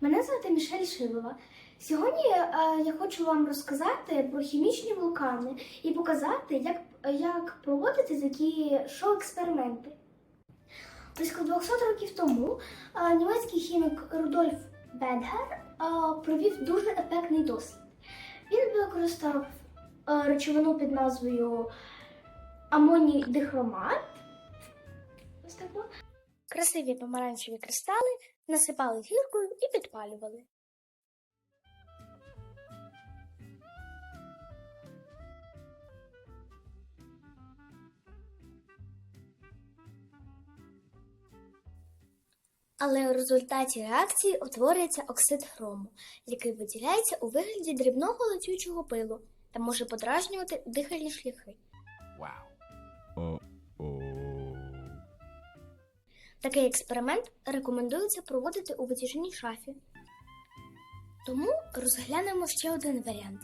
Мене звати Мішель Шилова. Сьогодні е, я хочу вам розказати про хімічні вулкани і показати, як, як проводити такі шоу-експерименти. Близько 200 років тому е, німецький хімік Рудольф Бедгер е, провів дуже ефектний дослід. Він використав речовину під назвою амоній дихромат. Ось так. Красиві помаранчеві кристали насипали гіркою і підпалювали. Але у результаті реакції утворюється оксид хрому, який виділяється у вигляді дрібного летючого пилу та може подражнювати дихальні шляхи. Wow. Такий експеримент рекомендується проводити у витяжній шафі. Тому розглянемо ще один варіант.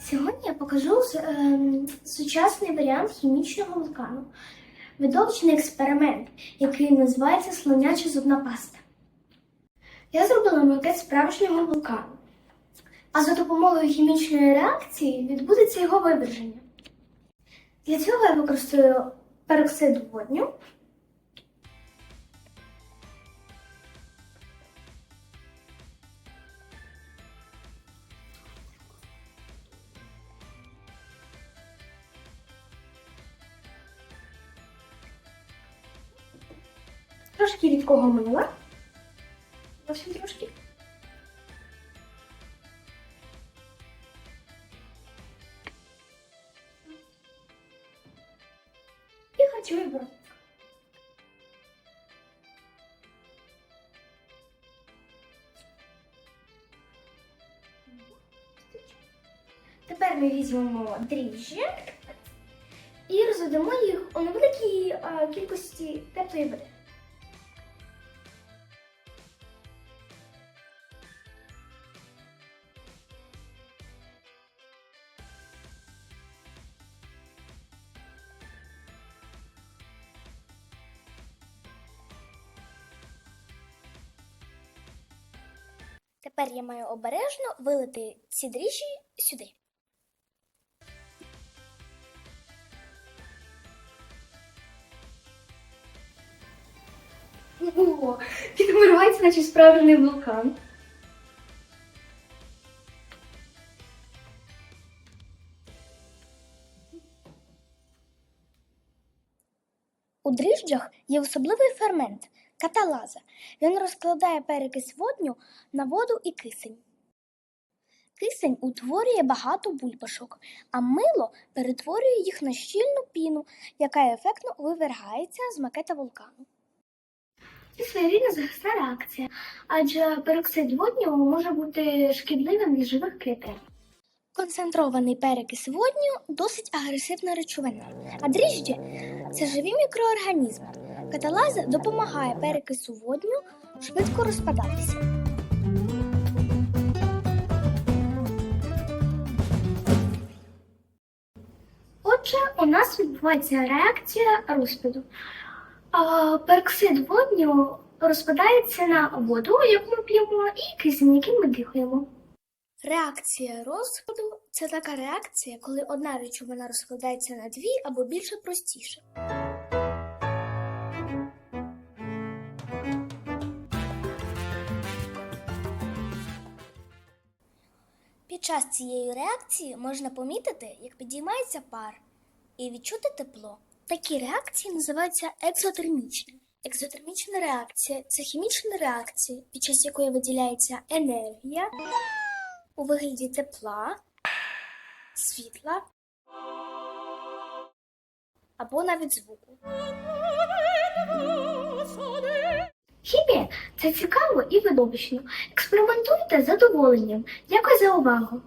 Сьогодні я покажу ем, сучасний варіант хімічного вулкану. Видовищний експеримент, який називається слоняча зубна паста. Я зробила макет справжнього вулкану. А за допомогою хімічної реакції відбудеться його виверження. Для цього я використаю пероксид водню. Трошки рідкого мила. Зовсім трошки. І харчовий. Тепер ми візьмемо дріжджі і розведемо їх у невеликій кількості теплої води. Тепер я маю обережно вилити ці дріжджі сюди. О, підмивається, наче справжній вулкан. У дріжджах є особливий фермент каталаза. Він розкладає перекис водню на воду і кисень. Кисень утворює багато бульбашок, а мило перетворює їх на щільну піну, яка ефектно вивергається з макета вулкану. Це своєрідна захисна реакція, адже пероксид водню може бути шкідливим для живих клітин. Концентрований перекис водню досить агресивна речовина, а дріжджі це живі мікроорганізми. Каталаза допомагає перекису водню швидко розпадатися. Отже, у нас відбувається реакція розпаду. Пероксид водню розпадається на воду, яку ми п'ємо, і кисень, яким ми дихаємо. Реакція розпаду це така реакція, коли одна речовина розкладається на дві або більше простіше. Під час цієї реакції можна помітити, як підіймається пар і відчути тепло. Такі реакції називаються екзотермічні. Екзотермічна реакція це хімічна реакція, під час якої виділяється енергія у вигляді тепла, світла або навіть звуку. Це цікаво і видовищно. Експериментуйте з задоволенням. Дякую за увагу.